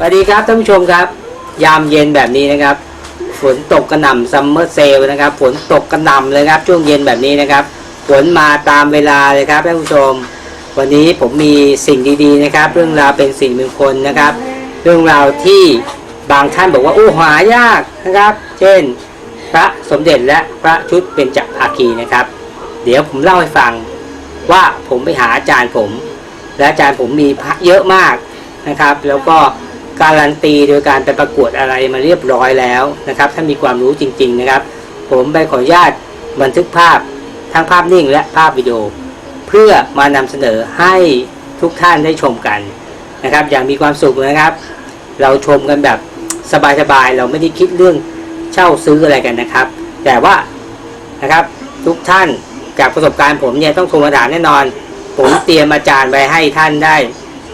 สวัสดีครับท่านผู้ชมครับ ยามเย็นแบบนี้นะครับ ฝนตกกระหน่ำซัมเมอร์เซลนะครับ ฝนตกกระหน่ำเลยครับ ช่วงเย็นแบบนี้นะครับ ฝนมาตามเวลาเลยครับท่านผู้ชม วันนี้ผมมีสิ่งดีๆนะครับ เรื่องราวเป็นสิ่งมงคลนะครับ เรื่องราวที่บางท่านบอกว่าโอ้หายากนะครับ เช่น พระสมเด็จและพระชุดเป็นจักรภาคีนะครับ เดี๋ยวผมเล่าให้ฟังว่าผมไปหาอาจารย์ผม และอาจารย์ผมมีพระเยอะมากนะครับ แล้วก็ การันตีโดยการไปประกวดอะไรมาเรียบร้อยแล้วนะครับ ถ้ามีความรู้จริง ๆนะครับ ผมไปขออนุญาตบันทึกภาพทั้งภาพนิ่งและภาพวิดีโอ เพื่อมานำเสนอให้ทุกท่านได้ชมกันนะครับ อย่างมีความสุขนะครับ เราชมกันแบบสบายๆเราไม่ได้คิดเรื่องเช่าซื้ออะไรกันนะครับ แต่ว่านะครับทุกท่านจากประสบการณ์ผมเนี่ยต้องโทรมาถามแน่นอน ผมเตรียมอาจารย์ไว้ให้ท่านได้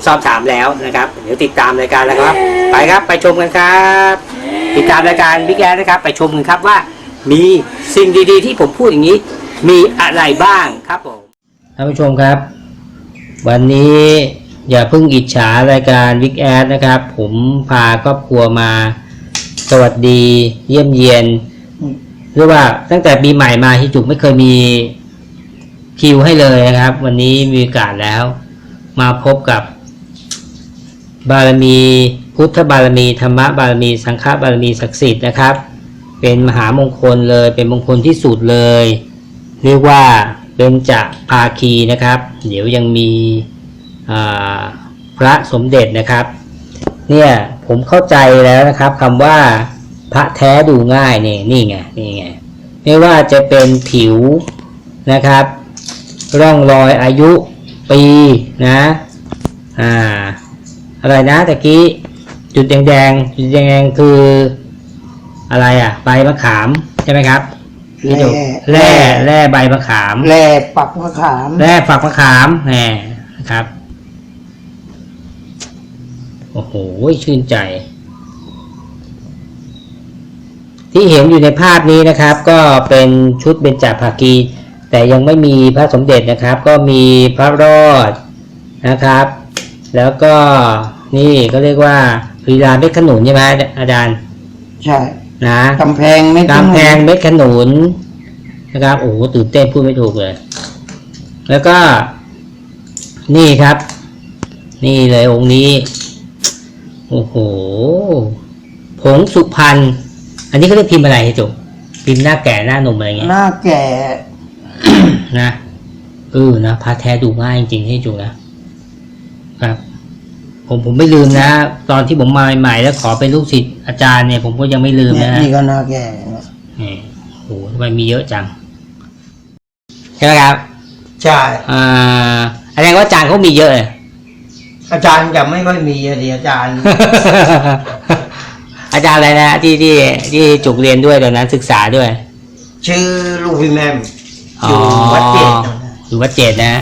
สอบถามแล้วนะครับ เดี๋ยวติดตามรายการแล้วครับ ไปครับไปชมกันครับ ติดตามรายการบิ๊กแอนะครับ ไปชมกันครับว่า มีสิ่งดีๆ ที่ผมพูดอย่างนี้ มีอะไรบ้างครับผมท่านผู้ชมครับ วันนี้อย่าเพิ่งอิจฉารายการบิ๊กแอดนะครับ ผมพาครอบครัวมา สวัสดีเยี่ยมเยียนหรือว่าตั้งแต่ปีใหม่มาฮิจุกไม่เคยมีคิวให้เลยนะครับ วันนี้มีโอกาสแล้ว มาพบกับ บารมีพุทธบารมีธรรมบารมี สังฆบารมีศักดิ์สิทธิ์นะครับ เป็นมหามงคลเลยเป็นมงคลที่สุดเลย เรียกว่าเป็นจะภาคีนะครับ เดี๋ยวยังมีพระสมเด็จนะครับ เนี่ยผมเข้าใจแล้วนะครับคำว่าพระแท้ดูง่ายเนี่ยนี่ไงนี่ไงไม่ว่าจะเป็นผิวนะครับ ร่องรอยอายุปีนะอ่า อะไรนะตะกี้จุดแดงๆจุดแดงๆคืออะไรอะ ใบมะขามใช่ไหมครับพี่จุกแร่แร่ใบมะขามแร่ปักมะขามแร่ฝักมะขามแหมนะครับโอ้โหชื่นใจ ที่เห็นอยู่ในภาพนี้นะครับ ก็เป็นชุดเบญจภาคี แต่ยังไม่มีพระสมเด็จนะครับ ก็มีพระรอดนะครับ แล้วก็นี่ก็เรียกว่าลีลาเม็ดขนุนใช่ไหมอาจารย์ใช่นะกำแพงไม่กำแพงเม็ดขนุนนะครับโอ้โหตื่นเต้นพูดไม่ถูกเลย แล้วก็ นี่ครับ นี่เลยองค์นี้โอ้โหผงสุพรรณอันนี้เขาเรียกพิมพ์อะไรให้จุกพิมพ์หน้าแก่หน้าหนุ่มอะไรเงี้ยหน้าแก่นะเออนะพาแท้ดูง่ายจริงๆให้จุกนะ ครับผมผมไม่ลืมนะ ตอนที่ผมมาใหม่ๆแล้วขอเป็นลูกศิษย์อาจารย์เนี่ยผมก็ยังไม่ลืมเนี่ยนะนี่ก็หน้าแก่นะนี่โอ้โหทำไมมีเยอะจังใช่ไหมครับใช่ อ่าแสดงว่าอาจารย์เขามีเยอะเลย อาจารย์จะไม่ค่อยมีอะดิอาจารย์ อาจารย์อะไรนะที่ที่ที่จุกเรียนด้วยตอนนั้นศึกษาด้วยชื่อลูกพี่แม่มออ๋อยู่วัดเจ็ดอยู่วัดเจดนะ